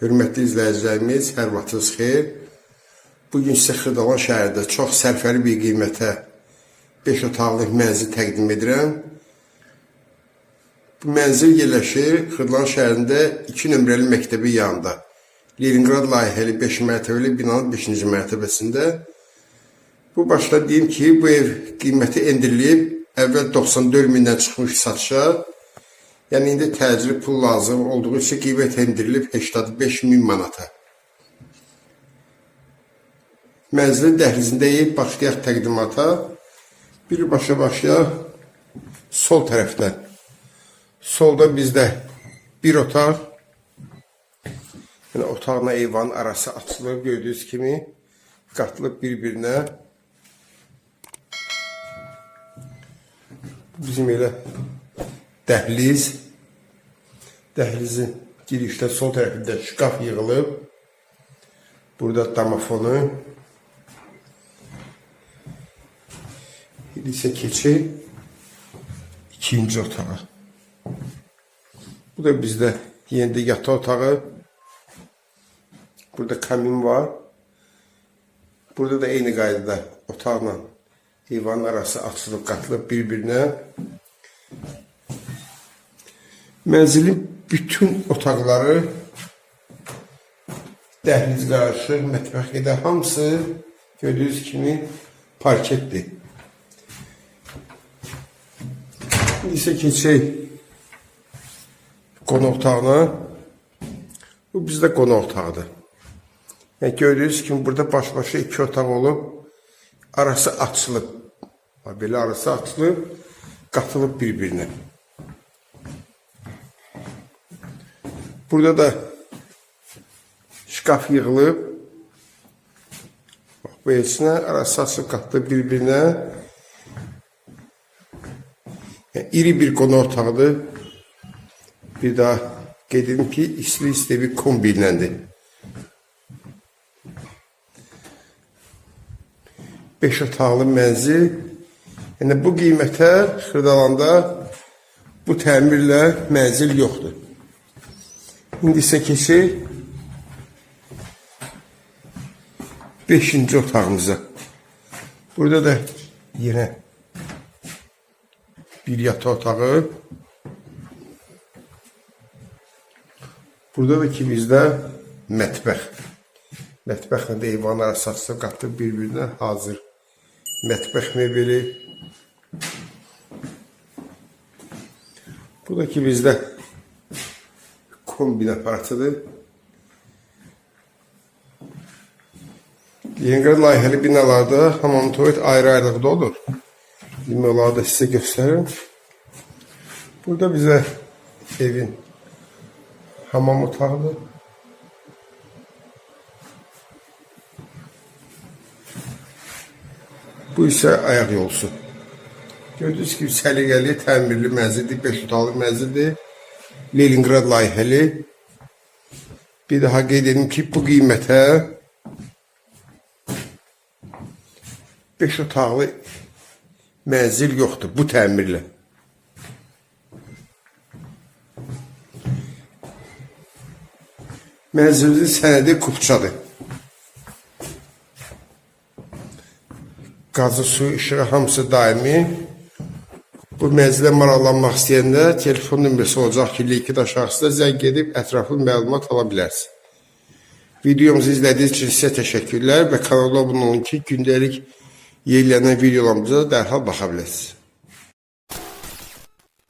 Hörmətli izləyicilərimiz, hər vaxtınız xeyir. Bugün sizə Xırdalan şəhərində çox sərfəli bir qiymətə 5 otaqlıq mənzil təqdim edirəm. Bu mənzil yerləşir Xırdalan şəhərində 2 nömrəli məktəbi yanında. Leningrad layihəli 5 mərtəbəli binanın 5-ci mərtəbəsində. Bu başda deyim ki, bu ev qiyməti endirilib, əvvəl 94 mindən çıxmış satışa. Yəni indi təcili pul lazım olduğu üçün qiymət endirilib 85 min manata. Mənzilin dəhlizindəyik, başlayaq təqdimata. Birbaşa başlayaq sol tərəfdən. Solda bizdə bir otaq, yəni otaqla eyvanın arası açılır gördüyünüz kimi, qatılıb bir-birinə. Bizim elə dəhliz, dəhlizin girişdə sol tərəfində şkaf yığılıb. Burada damafonu. İndi isə keçir ikinci otağa. Bu da bizdə yenidə yataq otağı. Burada kamin var. Burada da eyni qaydada otaqla eyvanın arası açılıb qatılıb bir-birinə. Mənzilin bütün otaqları dəhliz qarşı, mətbəxi də hamısı gördüyünüz kimi parketdir. İndi isə keçək qonaq otağına. Bu bizdə qonaq otağıdır. Yəni gördüyünüz kimi burada baş-başa iki otaq olub, arası açılıb. Belə arası açılıb, qatılıb bir-birinə. Burada da şkaf yığılıb. Bax, arası açılıb qatılıb bir-birinə. Yəni, iri bir qonaq otağıdır. Bir daha qeyd ki, isli-isli bir kombi iləndir. 5 otaqlı mənzil. Yəni bu qiymətə Xırdalanda bu təmirlə mənzil yoxdur. İndi keçək 5-ci otağımıza. Burada da yenə bir yataq otağı. Burada da ki bizdə mətbəx. Mətbəxlə də eyvan arası açılıb qatıb bir-birinə hazır. Mətbəx mebeli. Bu da ki bizdə kombin aparatıdır. Leningrad layihəli binalarda tuvalet ayrı-ayrılıqda olur. Demək da sizə göstərim. Burada bizə evin hamam otağıdır. Bu isə ayaq yolusu. Gördüyünüz kimi səliqəli, təmirli mənzildir, 5 otaqlı mənzildir. Leningrad layihəli. Bir daha qeyd edim ki, bu qiymətə 5 otaqlı mənzil yoxdur bu təmirlə. Mənzilimizin sənədi kupçadır. Qazı, su, işığı hamısı daimi. Bu mənzilə maraqlanmaq istəyəndə telefon nömrəsi olacaq ki, linkin aşağısında zəng edib ətraflı məlumat ala bilərsiniz. Videomuzu izlədiyiniz üçün sizə təşəkkürlər və kanala abunə olun ki, gündəlik yenilənən videolarımıza dərhal baxa biləsiniz.